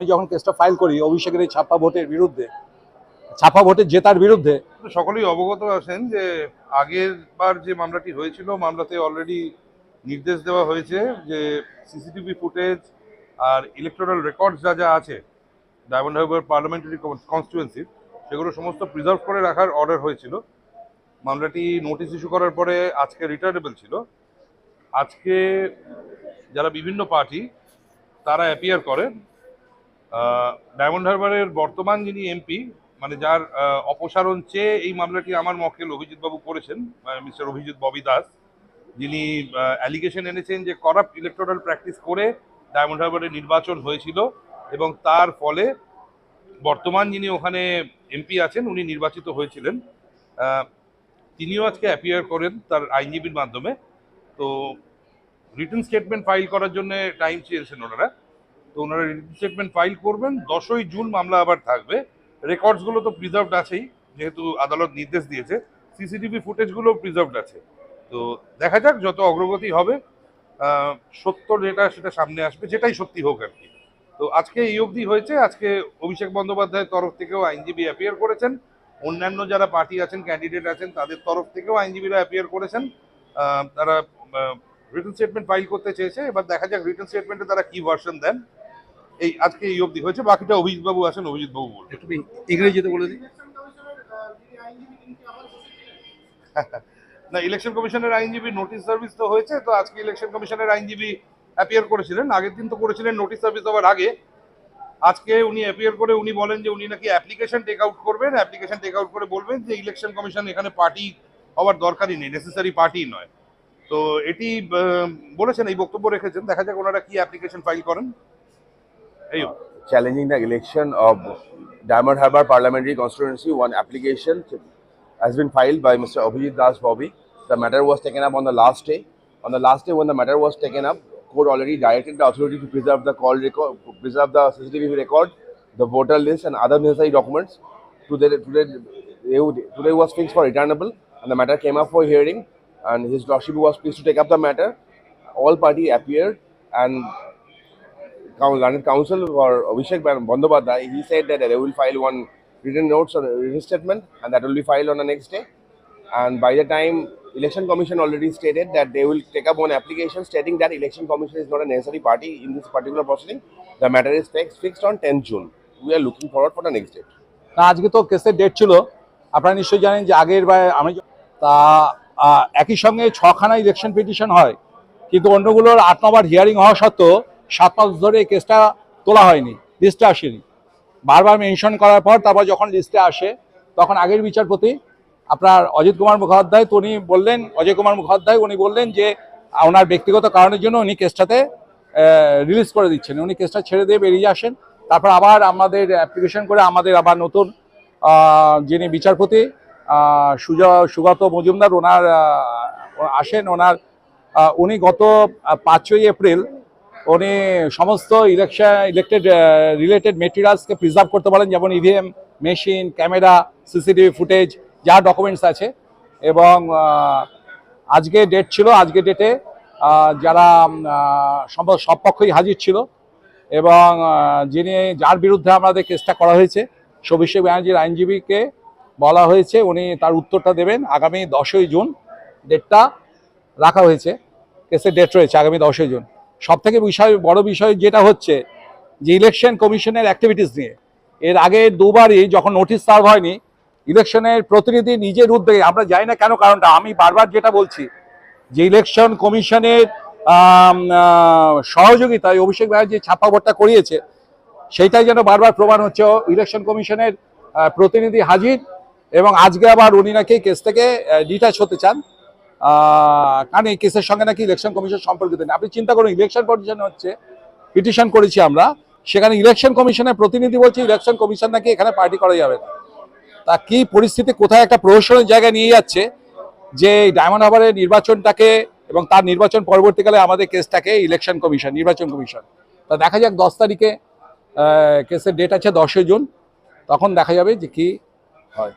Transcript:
যখন কেসটা ফাইল করি, অভিষেকের এই ছাপ্পা ভোটের বিরুদ্ধে ছাপা ভোটের জেতার বিরুদ্ধে, সকলেই অবগত আছেন যে আগের বার যে মামলাটি হয়েছিল, মামলাতে অলরেডি নির্দেশ দেওয়া হয়েছে যে সিসিটিভি ফুটেজ আর ইলেকট্রাল রেকর্ড যা যা আছে ডায়মন্ড হারবার পার্লামেন্টারি কনস্টিটুয়েন্সির সেগুলো সমস্ত প্রিজার্ভ করে রাখার অর্ডার হয়েছিল। মামলাটি নোটিশ ইস্যু করার পরে আজকে রিটার্নেবল ছিল। আজকে যারা বিভিন্ন পার্টি তারা অ্যাপিয়ার করেন ডায়মন্ড হারবারের বর্তমান যিনি এমপি মানে যার অপসারণ চেয়ে এই মামলাটি আমার মক্কেল অভিজিৎ বাবু করেছেন মিস্টার অভিজিৎ ববি দাস, যিনি অ্যালিগেশন এনেছেন যে করাপ্ট ইলেকট্রাল প্র্যাকটিস করে ডায়মন্ড হারবারে নির্বাচন হয়েছিল এবং তার ফলে বর্তমান যিনি ওখানে এমপি আছেন, উনি নির্বাচিত হয়েছিলেন। তিনিও আজকে অ্যাপিয়ার করেন তার আইনজীবীর মাধ্যমে। তো রিটার্ন স্টেটমেন্ট ফাইল করার জন্য টাইম চেয়েছেন ওনারা। তো ওনারা রিটার্ন স্টেটমেন্ট ফাইল করবেন। দশই জুন মামলা আবার থাকবে। রেকর্ডসগুলো তো প্রিজার্ভড আছেই, যেহেতু আদালত নির্দেশ দিয়েছে। সিসিটিভি ফুটেজগুলো প্রিজার্ভড আছে। তো দেখা যাক যত অগ্রগতি হবে সত্য যেটা সেটা সামনে আসবে, যেটাই সত্যি হোক আর কি। তো আজকে এই অবধি হয়েছে। আজকে অভিষেক বন্দ্যোপাধ্যায়ের তরফ থেকেও আইনজীবী অ্যাপিয়ার করেছেন। অন্যান্য যারা পার্টি আছেন ক্যান্ডিডেট আছেন, তাদের তরফ থেকেও আইনজীবীরা অ্যাপিয়ার করেছেন। তারা রিটার্ন স্টেটমেন্ট ফাইল করতে চেয়েছে। এবার দেখা যাক রিটার্ন স্টেটমেন্টে তারা কি ভার্সন দেন। এই আজকে এই অবধি হয়েছে বাকিটা অভিজিৎ বাবু আছেন অভিজিৎ বাবু বলবেন একটু ইংরেজিতে বলে দিই। না ইলেকশন কমিশনের আইনজীবী নোটিশ সার্ভিস তো হয়েছে তো আজকে ইলেকশন কমিশনের আইনজীবী অ্যাপিয়ার করেছিলেন আগের দিন তো করেছিলেন নোটিশ সার্ভিস হওয়ার আগে। আজকে উনি অ্যাপিয়ার করে উনি বলেন যে উনি নাকি অ্যাপ্লিকেশন টেক আউট করবেন অ্যাপ্লিকেশন টেক আউট করে বলবেন যে ইলেকশন কমিশন এখানে পার্টি হওয়ার দরকারই নেই নেসেসারি পার্টি নয়। তো এটি বলেছেন এই বক্তব্য রেখেছেন দেখা যাক ওনারা কি অ্যাপ্লিকেশন ফাইল করেন। Uh, challenging the election of Diamond Harbour Parliamentary Constituency, one application has been filed by Mr. Abhijit Das Bobby. The matter was taken up on the last day. On the last day, when the matter was taken up, court already directed the authority to preserve the call record, preserve the CCTV record, the voter list, and other necessary documents. Today, today, today was fixed for returnable, and the matter came up for hearing. And His Lordship was pleased to take up the matter. All party appeared, and London Council for Abhishek Bandobadhyay, he said that they will file one written notes or written statement and that will be filed on the next day. And by the time Election Commission already stated that they will take up one application stating that Election Commission is not a necessary party in this particular proceeding. The matter is fixed, on 10th June. We are looking forward for the next date. আজকে তো কেসের date ছিল আপনারা নিশ্চয়ই জানেন যে আগের বার আমি তা একই সঙ্গে ছখানা ইলেকশন পিটিশন হয় কিন্তু অন্যগুলোর আট নম্বর হিয়ারিং হওয়া সত্ত্বেও সাত মাস ধরে কেসটা তোলা হয়নি লিস্টে আসেনি। বারবার মেনশন করার পর তারপর যখন লিস্টে আসে, তখন আগের বিচারপতি আপনার অজিত কুমার মুখোপাধ্যায় তো উনি বললেন, অজয় কুমার মুখোপাধ্যায় উনি বললেন যে, ওনার ব্যক্তিগত কারণের জন্য উনি কেসটাতে রিলিজ করে দিচ্ছেন। উনি কেসটা ছেড়ে দিয়ে বেরিয়ে আসেন। তারপর আবার আমাদের অ্যাপ্লিকেশন করে আমাদের আবার নতুন যিনি বিচারপতি সুগত মজুমদার, ওনার আসেন। ওনার উনি গত পাঁচই এপ্রিল উনি সমস্ত ইলেকশন ইলেক্টেড রিলেটেড মেটেরিয়ালসকে প্রিজার্ভ করতে পারেন, যেমন EVM machine camera CCTV footage যা ডকুমেন্টস আছে। এবং আজকে ডেট ছিল, আজকে ডেটে যারা সব- পক্ষই হাজির ছিল। এবং যিনি, যার বিরুদ্ধে আমাদের কেসটা করা হয়েছে সবিশেষ ব্যানার্জির আইনজীবীকে বলা হয়েছে, উনি তার উত্তরটা দেবেন। আগামী দশই জুন ডেটটা রাখা হয়েছে। কেসের ডেট রয়েছে, আগামী দশই জুন। সব থেকে বিষয়, বড় বিষয় যেটা হচ্ছে যে ইলেকশন কমিশনের অ্যাক্টিভিটিস নিয়ে। এর আগে দুবারই যখন নোটিশ সার্ভ হয়নি ইলেকশনের প্রতিনিধি নিজের উদ্যোগে আমরা জানি না কেন কারণটা, আমি বারবার যেটা বলছি যে ইলেকশন কমিশনের সহযোগিতায় অভিষেক ব্যানার্জি ছাপ্পা ভোটটা করিয়েছে, সেইটাই যেন বারবার প্রমাণ হচ্ছে ইলেকশন কমিশনের প্রতিনিধি হাজির এবং আজকে আবার উনি নাকি কেস থেকে ডিটাচ হতে চান। এই কেসের সঙ্গে নাকি ইলেকশন কমিশন সম্পর্কিত নেই। আপনি চিন্তা করুন ইলেকশন কমিশন হচ্ছে পিটিশন করেছি আমরা, সেখানে ইলেকশন কমিশনের প্রতিনিধি বলছে ইলেকশন কমিশন নাকি এখানে পার্টি করা যাবে না। তা কি পরিস্থিতি, কোথায় একটা প্রহসনের জায়গায় নিয়ে যাচ্ছে, যে ডায়মন্ড হারবারের নির্বাচনটাকে এবং তার নির্বাচন পরবর্তীকালে আমাদের কেসটাকে ইলেকশন কমিশন নির্বাচন কমিশন তা দেখা যাক, দশ তারিখে কেসের ডেট আছে দশই জুন, তখন দেখা যাবে যে কি হয়।